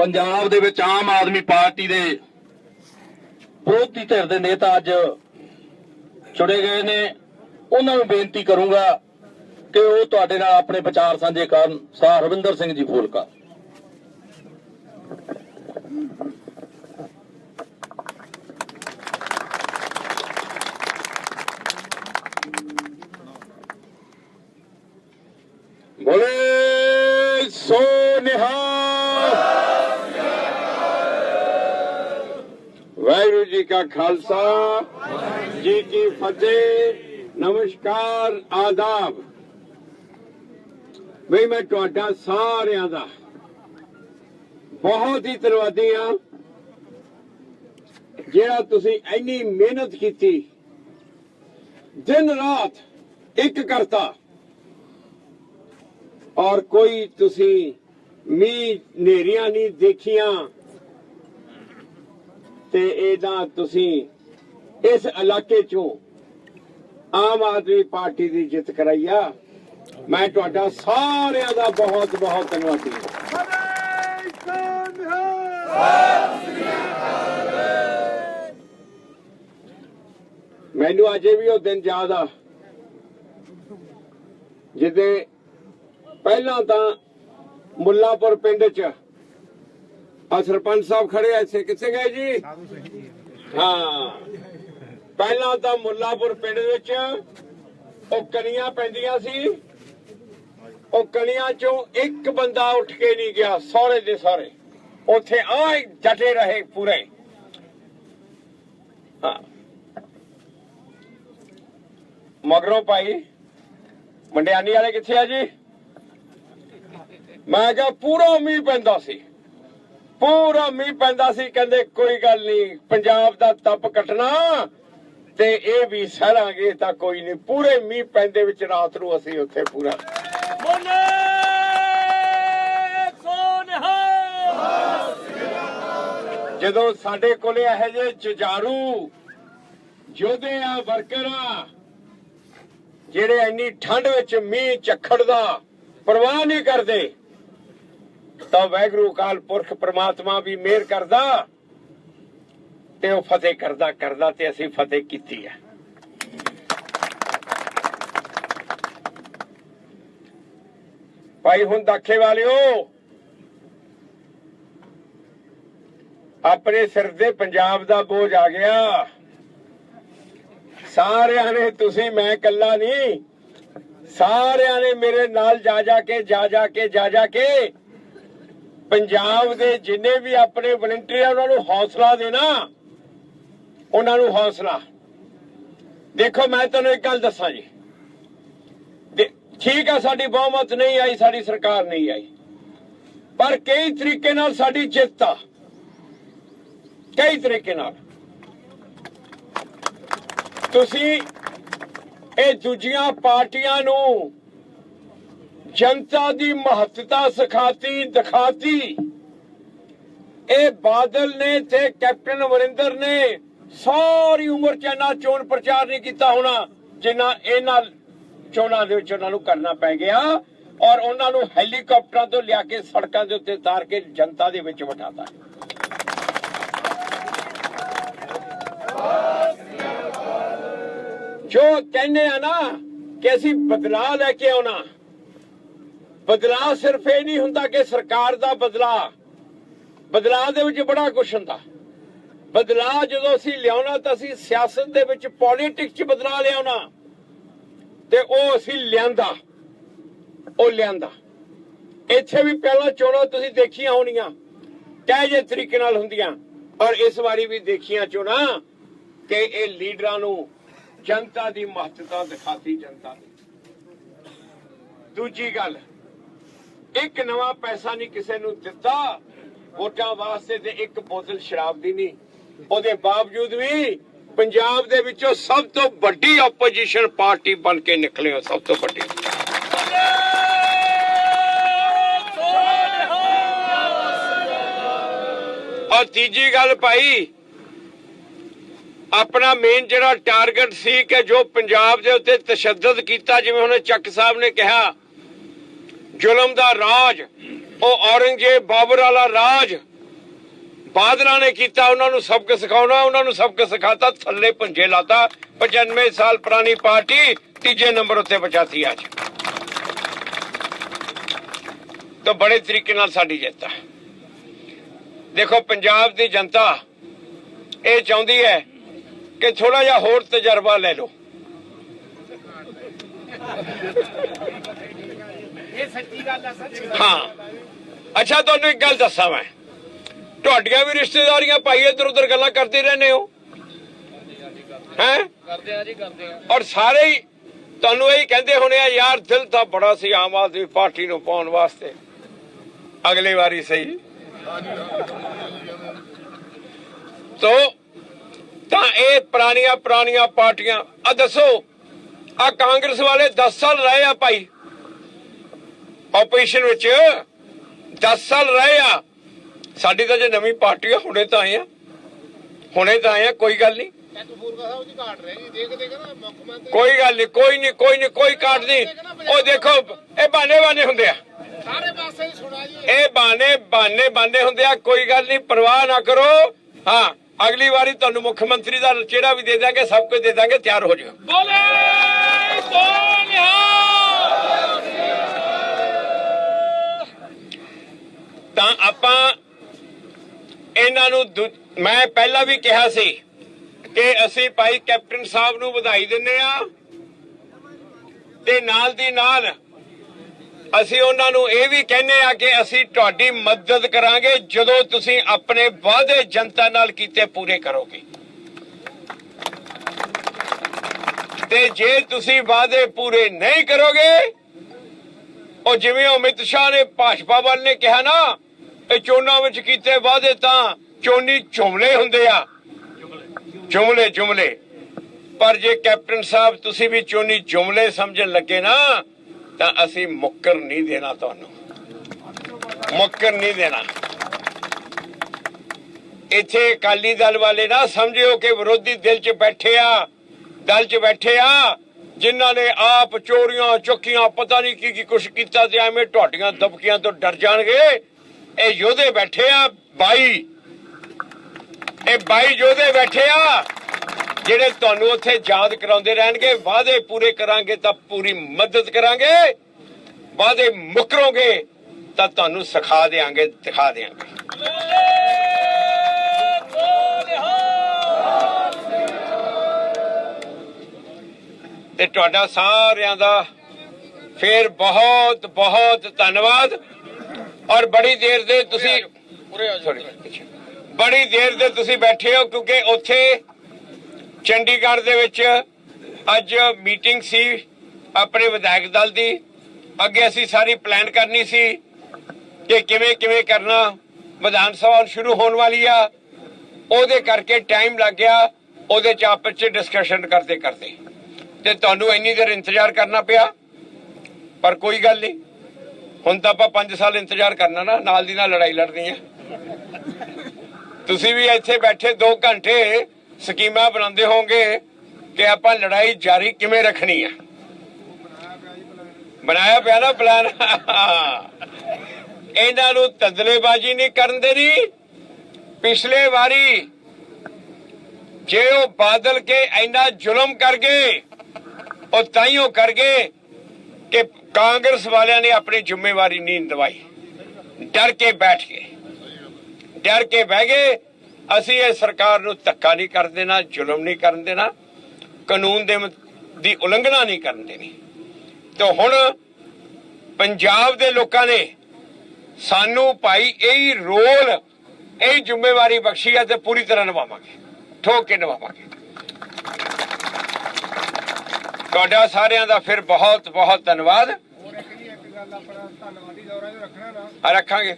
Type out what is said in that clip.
ਪੰਜਾਬ ਦੇ ਵਿੱਚ ਆਮ ਆਦਮੀ ਪਾਰਟੀ ਦੇ ਵਿਰੋਧੀ ਧਿਰ ਦੇ ਨੇਤਾ ਅੱਜ ਚੁਣੇ ਗਏ ਨੇ। ਉਹਨਾਂ ਨੂੰ ਬੇਨਤੀ ਕਰੂੰਗਾ ਕਿ ਉਹ ਤੁਹਾਡੇ ਨਾਲ ਆਪਣੇ ਵਿਚਾਰ ਸਾਂਝੇ ਕਰਨ। ਸਰ ਰਵਿੰਦਰ ਸਿੰਘ ਜੀ ਫੋਲਕਾ ਬੋਲੇ ਸੋ ਨਿਹਾਲ। ਜੀ ਕਾ ਖਾਲਸਾ, ਜੀ ਕੀ ਫਤਿਹ, ਨਮਸਕਾਰ, ਆਦਾਬ। ਵੀ ਮੈਂ ਤੁਹਾਡਾ ਸਾਰਿਆਂ ਦਾ ਬਹੁਤ ਹੀ ਧੰਨਵਾਦੀ ਹਾਂ। ਜਿਹੜਾ ਤੁਸੀਂ ਇੰਨੀ ਮਿਹਨਤ ਕੀਤੀ, ਦਿਨ ਰਾਤ ਇੱਕ ਕਰਤਾ। ਔਰ ਕੋਈ ਤੁਸੀਂ ਮੀਂਹ ਨੇਰੀਆਂ ਨਹੀਂ ਦੇਖੀਆਂ ਤੇ ਇਹਦਾ ਤੁਸੀਂ ਇਸ ਇਲਾਕੇ ਚੋਂ ਆਮ ਆਦਮੀ ਪਾਰਟੀ ਦੀ ਜਿੱਤ ਕਰਾਈ ਆ। ਮੈਂ ਤੁਹਾਡਾ ਸਾਰਿਆਂ ਦਾ ਬਹੁਤ ਬਹੁਤ ਧੰਨਵਾਦੀ ਮੈਨੂੰ ਅਜੇ ਵੀ ਉਹ ਦਿਨ ਯਾਦ ਆ, ਜਿੱਦੇ ਪਹਿਲਾਂ ਤਾਂ ਮੁੱਲਾਪੁਰ ਪਿੰਡ 'ਚ ਆ ਸਰਪੰਚ ਸਾਹਿਬ ਖੜੇ ਐ ਇੱਥੇ। ਕਿੱਥੇ ਗਏ ਜੀ? ਹਾਂ। ਪਹਿਲਾਂ ਤਾਂ ਮੁੱਲਾਪੁਰ ਪਿੰਡ ਵਿੱਚ ਉਹ ਕਣੀਆਂ ਪੈਂਦੀਆਂ ਸੀ। ਉਹ ਕਣੀਆਂ ਚੋਂ ਇੱਕ ਬੰਦਾ ਉੱਠ ਕੇ ਨਹੀਂ ਗਿਆ ਸਾਰੇ ਦੇ ਸਾਰੇ ਉੱਥੇ ਆ ਜਟੇ ਰਹੇ ਪੂਰੇ। ਹਾਂ। ਮਗਰੋਂ ਭਾਈ, ਮੰਡਿਆਨੀ ਵਾਲੇ ਕਿੱਥੇ ਆ ਜੀ? ਮੈਂ ਕਿਹਾ ਪੂਰਾ ਮੀਂਹ ਪੈਂਦਾ ਸੀ। ਪੂਰਾ ਮੀਂਹ ਪੈਂਦਾ ਸੀ ਕਹਿੰਦੇ ਕੋਈ ਗੱਲ ਨਹੀਂ ਪੰਜਾਬ ਦਾ ਤਪ ਕੱਟਣਾ ਤੇ ਇਹ ਵੀ ਸਹਾਰਾਂਗੇ ਤਾਂ ਕੋਈ ਨਹੀਂ। ਪੂਰੇ ਮੀਂਹ ਪੈਂਦੇ ਵਿੱਚ ਰਾਤ ਨੂੰ ਅਸੀਂ ਉੱਥੇ ਪੂਰਾ। ਜਦੋਂ ਸਾਡੇ ਕੋਲੇ ਇਹੋ ਜਿਹੇ ਜੁਝਾਰੂ ਯੋਧੇ ਆ ਵਰਕਰ ਆ ਜਿਹੜੇ ਇੰਨੀ ਠੰਡ ਵਿੱਚ ਮੀਂਹ ਝੱਖੜ ਦਾ ਪਰਵਾਹ ਨਹੀਂ ਕਰਦੇ ਤਾਂ ਵੈਗਰੂ ਅਕਾਲ ਪੁਰਖ ਪ੍ਰਮਾਤਮਾ ਵੀ ਮਿਹਰ ਕਰਦਾ ਤੇ ਉਹ ਫਤਿਹ ਕਰਦਾ ਕਰਦਾ ਤੇ ਅਸੀਂ ਫਤਿਹ ਕੀਤੀ ਹੈ। ਭਾਈ ਹੁਣ ਦਾਖੇ ਵਾਲਿਓ, ਆਪਣੇ ਸਿਰ ਦੇ ਪੰਜਾਬ ਦਾ ਬੋਝ ਆ ਗਿਆ। ਸਾਰਿਆਂ ਨੇ, ਤੁਸੀਂ, ਮੈਂ ਇਕੱਲਾ ਨਹੀਂ, ਸਾਰਿਆਂ ਨੇ ਮੇਰੇ ਨਾਲ ਜਾ ਜਾ ਕੇ, ਜਾ ਜਾ ਕੇ, ਜਾ ਜਾ ਕੇ ਪੰਜਾਬ ਦੇ ਜਿੰਨੇ ਵੀ ਆਪਣੇ ਵਲੰਟੀਅਰ ਉਹਨਾਂ ਨੂੰ ਹੌਸਲਾ ਦੇਣਾ, ਉਹਨਾਂ ਨੂੰ ਹੌਸਲਾ। ਦੇਖੋ, ਮੈਂ ਤੁਹਾਨੂੰ ਇੱਕ ਗੱਲ ਦੱਸਾਂ ਜੀ। ਠੀਕ ਆ, ਸਾਡੀ ਬਹੁਮਤ ਨਹੀਂ ਆਈ, ਸਾਡੀ ਸਰਕਾਰ ਨਹੀਂ ਆਈ। ਪਰ ਕਈ ਤਰੀਕੇ ਨਾਲ ਸਾਡੀ ਜਿੱਤ ਆ। ਕਈ ਤਰੀਕੇ ਨਾਲ। ਤੁਸੀਂ ਇਹ ਦੂਜੀਆਂ ਪਾਰਟੀਆਂ ਨੂੰ ਜਨਤਾ ਦੀ ਮਹੱਤਤਾ ਸਿਖਾਤੀ, ਦਿਖਾਤੀ। ਇਹ ਬਾਦਲ ਨੇ ਤੇ ਕੈਪਟਨ ਅਮਰਿੰਦਰ ਨੇ ਸਾਰੀ ਉਮਰ ਚ ਇੰਨਾ ਚੋਣ ਪ੍ਰਚਾਰ ਨਹੀਂ ਕੀਤਾ ਹੋਣਾ, ਜਿੰਨਾ ਇਹਨਾਂ ਚੋਣਾਂ ਦੇ ਵਿੱਚ ਉਹਨਾਂ ਨੂੰ ਕਰਨਾ ਪੈ ਗਿਆ ਔਰ ਉਹਨਾਂ ਨੂੰ ਹੈਲੀਕਾਪਟਰਾਂ ਤੋਂ ਲਿਆ ਕੇ ਸੜਕਾਂ ਦੇ ਉੱਤੇ ਤਾਰ ਕੇ ਜਨਤਾ ਦੇ ਵਿੱਚ ਬਿਠਾਤਾ। ਜੋ ਕਹਿੰਦੇ ਆ ਨਾ ਕਿ ਅਸੀਂ ਬਦਲਾਅ ਲੈ ਕੇ ਆਉਣਾ ਬਦਲਾਅ ਸਿਰਫ ਇਹ ਨਹੀਂ ਹੁੰਦਾ ਕਿ ਸਰਕਾਰ ਦਾ ਬਦਲਾਅ ਬਦਲਾਅ ਦੇ ਵਿੱਚ ਬੜਾ ਕੁਝ ਹੁੰਦਾ। ਬਦਲਾਅ ਜਦੋਂ ਅਸੀਂ ਲਿਆਉਣਾ ਤਾਂ ਅਸੀਂ ਸਿਆਸਤ ਦੇ ਵਿੱਚ ਪੋਲਿਟਿਕਸ 'ਚ ਬਦਲਾਅ ਲਿਆਉਣਾ, ਤੇ ਉਹ ਅਸੀਂ ਲਿਆਂਦਾ, ਉਹ ਲਿਆਂਦਾ। ਇੱਥੇ ਵੀ ਪਹਿਲਾਂ ਚੋਣਾਂ ਤੁਸੀਂ ਦੇਖੀਆਂ ਹੋਣੀਆਂ, ਕਿਹੋ ਜਿਹੇ ਤਰੀਕੇ ਨਾਲ ਹੁੰਦੀਆਂ ਔਰ ਇਸ ਵਾਰੀ ਵੀ ਦੇਖੀਆਂ ਚੋਣਾਂ ਕਿ ਇਹ ਲੀਡਰਾਂ ਨੂੰ ਜਨਤਾ ਦੀ ਮਹੱਤਤਾ ਦਿਖਾਤੀ ਜਨਤਾ ਨੇ। ਦੂਜੀ ਗੱਲ ਇੱਕ ਨਵਾਂ ਪੈਸਾ ਨਹੀਂ ਕਿਸੇ ਨੂੰ ਦਿੱਤਾ। ਵੋਟਾਂ ਵਾਸਤੇ ਤੇ ਇੱਕ ਬੋਤਲ ਸ਼ਰਾਬ ਦੀ ਨਹੀਂ। ਉਹਦੇ ਬਾਵਜੂਦ ਵੀ ਪੰਜਾਬ ਦੇ ਵਿੱਚੋਂ ਸਭ ਤੋਂ ਵੱਡੀ ਆਪੋਜੀਸ਼ਨ ਪਾਰਟੀ ਬਣ ਕੇ ਨਿਕਲੇ ਹੋ, ਸਭ ਤੋਂ ਵੱਡੀ। ਔਰ ਤੀਜੀ ਗੱਲ ਭਾਈ, ਆਪਣਾ ਮੇਨ ਜਿਹੜਾ ਟਾਰਗੇਟ ਸੀ ਕਿ ਜੋ ਪੰਜਾਬ ਦੇ ਉੱਤੇ ਤਸ਼ੱਦਦ ਕੀਤਾ, ਜਿਵੇਂ ਹੁਣ ਚੱਕ ਸਾਹਿਬ ਨੇ ਕਿਹਾ ਜ਼ੁਲਮ ਦਾ ਰਾਜ, ਉਹ ਔਰੰਗਜ਼ੇਬ ਬਾਬਰ ਵਾਲਾ ਰਾਜ। ਬਾਦਲਾਂ ਨੇ ਕੀਤਾ, ਉਹਨਾਂ ਨੂੰ ਸਬਕ ਸਿਖਾਉਣਾ, ਉਹਨਾਂ ਨੂੰ ਸਬਕ ਸਿਖਾਤਾ, ਥੱਲੇ ਪੁੰਜੇ ਲਾਤਾ। 95 ਸਾਲ ਪੁਰਾਣੀ ਪਾਰਟੀ, ਤੀਜੇ ਨੰਬਰ ਉੱਤੇ ਪਹੁੰਚਾਤੀ ਅੱਜ। ਤਾਂ ਬੜੇ ਤਰੀਕੇ ਨਾਲ ਸਾਡੀ ਜਿੱਤ ਹੈ ਦੇਖੋ, ਪੰਜਾਬ ਦੀ ਜਨਤਾ ਇਹ ਚਾਹੁੰਦੀ ਹੈ ਕਿ ਥੋੜਾ ਜਿਹਾ ਹੋਰ ਤਜਰਬਾ ਲੈ ਲਓ। ਇਹ ਸੱਚੀ ਗੱਲ ਆ ਸਰ ਹਾਂ। ਅੱਛਾ ਤੁਹਾਨੂੰ ਇੱਕ ਗੱਲ ਦੱਸਾਂ ਮੈਂ। ਤੁਹਾਡੀਆਂ ਵੀ ਰਿਸ਼ਤੇਦਾਰੀਆਂ ਭਾਈ ਇੱਧਰ ਉੱਧਰ ਗੱਲਾਂ ਕਰਦੇ ਰਹਿੰਦੇ ਹੋ। ਹੈ? ਕਰਦੇ ਆ ਜੀ ਕਰਦੇ ਆ। ਔਰ ਸਾਰੇ ਹੀ ਤੁਹਾਨੂੰ ਇਹ ਕਹਿੰਦੇ ਹੋਣੇ ਆ ਯਾਰ ਦਿਲ ਤਾਂ ਬੜਾ ਸੀ ਆਮ ਆਦਮੀ ਪਾਰਟੀ ਨੂੰ ਪਾਉਣ ਵਾਸਤੇ। ਅਗਲੀ ਵਾਰੀ ਸਹੀ। ਤੋ ਤਾਂ ਇਹ ਪੁਰਾਣੀਆਂ ਪੁਰਾਣੀਆਂ ਪਾਰਟੀਆਂ। ਆ ਦੱਸੋ ਆ ਕਾਂਗਰਸ ਵਾਲੇ 10 ਸਾਲ ਰਹੇ ਆ ਭਾਈ। ਆਪੋਜੀਸ਼ਨ ਵਿੱਚ 10 ਸਾਲ ਰਹੇ ਆ। ਸਾਡੀ ਤਾਂ ਜੇ ਨਵੀਂ ਪਾਰਟੀ ਆ, ਹੁਣੇ ਤਾਂ ਆਏ ਆ। ਹੁਣੇ ਤਾਂ ਆਏ ਆ, ਕੋਈ ਗੱਲ ਨਹੀਂ। ਕੋਈ ਗੱਲ ਨਹੀਂ, ਕੋਈ ਨਹੀਂ ਕੋਈ ਨਹੀਂ, ਕੋਈ ਕਾਟ ਨਹੀਂ। ਉਹ ਦੇਖੋ, ਇਹ ਬਾਨੇ ਬਾਨੇ ਹੁੰਦੇ ਆ। ਸਾਰੇ ਪਾਸੇ ਸੁਣਾ ਜੀ ਇਹ ਬਾਨੇ ਬਾਨੇ ਬਾਨੇ ਹੁੰਦੇ ਆ, ਕੋਈ ਗੱਲ ਨਹੀਂ, ਪਰਵਾਹ ਨਾ ਕਰੋ। ਹਾਂ, ਅਗਲੀ ਵਾਰੀ ਤੁਹਾਨੂੰ ਮੁੱਖ ਮੰਤਰੀ ਦਾ ਚਿਹਰਾ ਵੀ ਦੇ ਦਾਂਗੇ, ਸਭ ਕੁਝ ਦੇ ਦਾਂਗੇ, ਤਿਆਰ ਹੋ ਜਾਓ ਬੋਲੇ ਬੋਲਿਆ ਤਾਂ ਆਪਾਂ ਇਹਨਾਂ ਨੂੰ ਦੂ- ਮੈਂ ਪਹਿਲਾਂ ਵੀ ਕਿਹਾ ਸੀ ਕਿ ਅਸੀਂ ਭਾਈ ਕੈਪਟਨ ਸਾਹਿਬ ਨੂੰ ਵਧਾਈ ਦਿੰਨੇ ਆ ਤੇ ਨਾਲ ਦੀ ਨਾਲ ਅਸੀਂ ਉਹਨਾਂ ਨੂੰ ਇਹ ਵੀ ਕਹਿੰਨੇ ਆ ਕਿ ਅਸੀਂ ਤੁਹਾਡੀ ਮਦਦ ਕਰਾਂਗੇ ਜਦੋਂ ਤੁਸੀਂ ਆਪਣੇ ਵਾਅਦੇ ਜਨਤਾ ਨਾਲ ਕੀਤੇ ਪੂਰੇ ਕਰੋਗੇ। ਤੇ ਜੇ ਤੁਸੀਂ ਵਾਅਦੇ ਪੂਰੇ ਨਹੀਂ ਕਰੋਗੇ ਉਹ ਜਿਵੇਂ ਅਮਿਤ ਸ਼ਾਹ ਨੇ ਭਾਜਪਾ ਵੱਲ ਨੇ ਕਿਹਾ ਨਾ, ਇਹ ਚੋਣਾਂ ਵਿੱਚ ਕੀਤੇ ਵਾਅਦੇ ਤਾਂ ਚੋਣੀ ਝੁਮਲੇ ਹੁੰਦੇ ਆ। ਜੁਮਲੇ ਜੁਮਲੇ ਪਰ ਜੇ ਕੈਪਟਨ ਸਾਹਿਬ ਤੁਸੀਂ ਵੀ ਚੋਣੀ ਜੁਮਲੇ ਸਮਝਣ ਲੱਗੇ ਨਾ, ਤਾਂ ਅਸੀਂ ਮੁੱਕਰ ਨਹੀਂ ਦੇਣਾ ਤੁਹਾਨੂੰ। ਮੁੱਕਰ ਨਹੀਂ ਦੇਣਾ। ਇੱਥੇ ਅਕਾਲੀ ਦਲ ਵਾਲੇ ਨਾ ਸਮਝਿਓ ਕਿ ਵਿਰੋਧੀ ਦਿਲ 'ਚ ਬੈਠੇ ਆ, ਦਲ 'ਚ ਬੈਠੇ ਆ ਜਿਨ੍ਹਾਂ ਨੇ ਆਪ ਚੋਰੀਆਂ ਚੁੱਕੀਆਂ, ਪਤਾ ਨਹੀਂ ਕੀ ਕੀ ਕੁਛ ਕੀਤਾ ਤੇ ਐਵੇਂ ਢੋਟੀਆਂ ਦਬਕੀਆਂ ਤੋਂ ਡਰ ਜਾਣਗੇ। ਇਹ ਯੋਧੇ ਬੈਠੇ ਆ 22 ਇਹ 22 ਯੋਧੇ ਬੈਠੇ ਆ, ਜਿਹੜੇ ਤੁਹਾਨੂੰ ਉੱਥੇ ਯਾਦ ਕਰਾਉਂਦੇ ਰਹਿਣਗੇ। ਵਾਅਦੇ ਪੂਰੇ ਕਰਾਂਗੇ ਤਾਂ ਪੂਰੀ ਮਦਦ ਕਰਾਂਗੇ। ਵਾਅਦੇ ਮੁਕਰੋਗੇ ਤਾਂ ਤੁਹਾਨੂੰ ਸਿਖਾ ਦੇਾਂਗੇ ਦਿਖਾ ਦੇਾਂਗੇ ਤੇ ਤੁਹਾਡਾ ਸਾਰਿਆਂ ਦਾ ਫੇਰ ਬਹੁਤ ਬਹੁਤ ਧੰਨਵਾਦ। ਔਰ ਬੜੀ ਦੇਰ ਦੇ ਤੁਸੀਂ। ਬੜੀ ਦੇਰ ਦੇ ਤੁਸੀਂ ਬੈਠੇ ਹੋ ਕਿਉਂਕਿ ਉੱਥੇ ਚੰਡੀਗੜ੍ਹ ਦੇ ਵਿੱਚ ਅੱਜ ਮੀਟਿੰਗ ਸੀ ਆਪਣੇ ਵਿਧਾਇਕ ਦਲ ਦੀ। ਅੱਗੇ ਅਸੀਂ ਸਾਰੀ ਪਲਾਨ ਕਰਨੀ ਸੀ ਕਿ ਕਿਵੇਂ ਕਿਵੇਂ ਕਰਨਾ। ਵਿਧਾਨ ਸਭਾ ਸ਼ੁਰੂ ਹੋਣ ਵਾਲੀ ਆ। ਉਹਦੇ ਕਰਕੇ ਟਾਈਮ ਲੱਗ ਗਿਆ। ਉਹਦੇ ਚ ਆਪਸ ਚ ਡਿਸਕਸ਼ਨ ਕਰਦੇ ਕਰਦੇ ਤੇ ਤੁਹਾਨੂੰ ਇੰਨੀ ਦੇਰ ਇੰਤਜ਼ਾਰ ਕਰਨਾ ਪਿਆ? ਪਰ ਕੋਈ ਗੱਲ ਨਹੀਂ। ਹੁਣ ਤਾਂ ਆਪਾਂ 5 ਸਾਲ ਇੰਤਜ਼ਾਰ ਕਰਨਾ ਨਾ, ਨਾਲ ਦੀ ਨਾਲ ਲੜਾਈ ਲੜਨੀ ਹੈ। ਤੁਸੀਂ ਵੀ ਇੱਥੇ ਬੈਠੇ 2 ਘੰਟੇ ਸਕੀਮਾਂ ਬਣਾਉਂਦੇ ਹੋਵੋਗੇ ਕਿ ਆਪਾਂ ਲੜਾਈ ਜਾਰੀ ਕਿਵੇਂ ਰੱਖਣੀ ਹੈ? ਬਣਾਇਆ ਪਿਆ ਨਾ ਪਲਾਨ ਇਹਨਾਂ ਨੂੰ ਤਦਲੇਬਾਜ਼ੀ ਨਹੀਂ ਕਰਨ ਦੇਣੀ। ਪਿਛਲੇ ਵਾਰੀ ਜੇ ਉਹ ਬਾਦਲ ਕੇ ਇੰਨਾ ਜ਼ੁਲਮ ਕਰ ਗਏ ਉਹ ਤਾਈਓ ਕਰ ਗਏ ਕਿ ਕਾਂਗਰਸ ਵਾਲਿਆਂ ਨੇ ਆਪਣੀ ਜ਼ਿੰਮੇਵਾਰੀ ਨਹੀਂ ਨਿਭਾਈ। ਡਰ ਕੇ ਬੈਠ ਗਏ। ਡਰ ਕੇ ਬਹਿ ਗਏ। ਅਸੀਂ ਇਹ ਸਰਕਾਰ ਨੂੰ ਧੱਕਾ ਨਹੀਂ ਕਰ ਦੇਣਾ, ਜ਼ੁਲਮ ਨਹੀਂ ਕਰਨ ਦੇਣਾ, ਕਾਨੂੰਨ ਦੇ ਦੀ ਉਲੰਘਣਾ ਨਹੀਂ ਕਰਨ ਦੇਣੀ। ਤੇ ਹੁਣ ਪੰਜਾਬ ਦੇ ਲੋਕਾਂ ਨੇ ਸਾਨੂੰ ਭਾਈ ਇਹੀ ਰੋਲ, ਇਹ ਜ਼ਿੰਮੇਵਾਰੀ ਬਖਸ਼ੀ ਹੈ ਤੇ ਪੂਰੀ ਤਰ੍ਹਾਂ ਨਿਭਾਵਾਂਗੇ, ਠੋਕ ਕੇ ਨਿਭਾਵਾਂਗੇ। ਤੁਹਾਡਾ ਸਾਰਿਆਂ ਦਾ ਫਿਰ ਬਹੁਤ ਬਹੁਤ ਧੰਨਵਾਦ। ਹੋਰ ਇੱਕ ਜੀ ਇੱਕ ਗੱਲ ਆਪਣਾ ਧੰਨਵਾਦੀ ਦੌਰਾ ਜੋ ਰੱਖਣਾ ਨਾ। ਰੱਖਾਂਗੇ।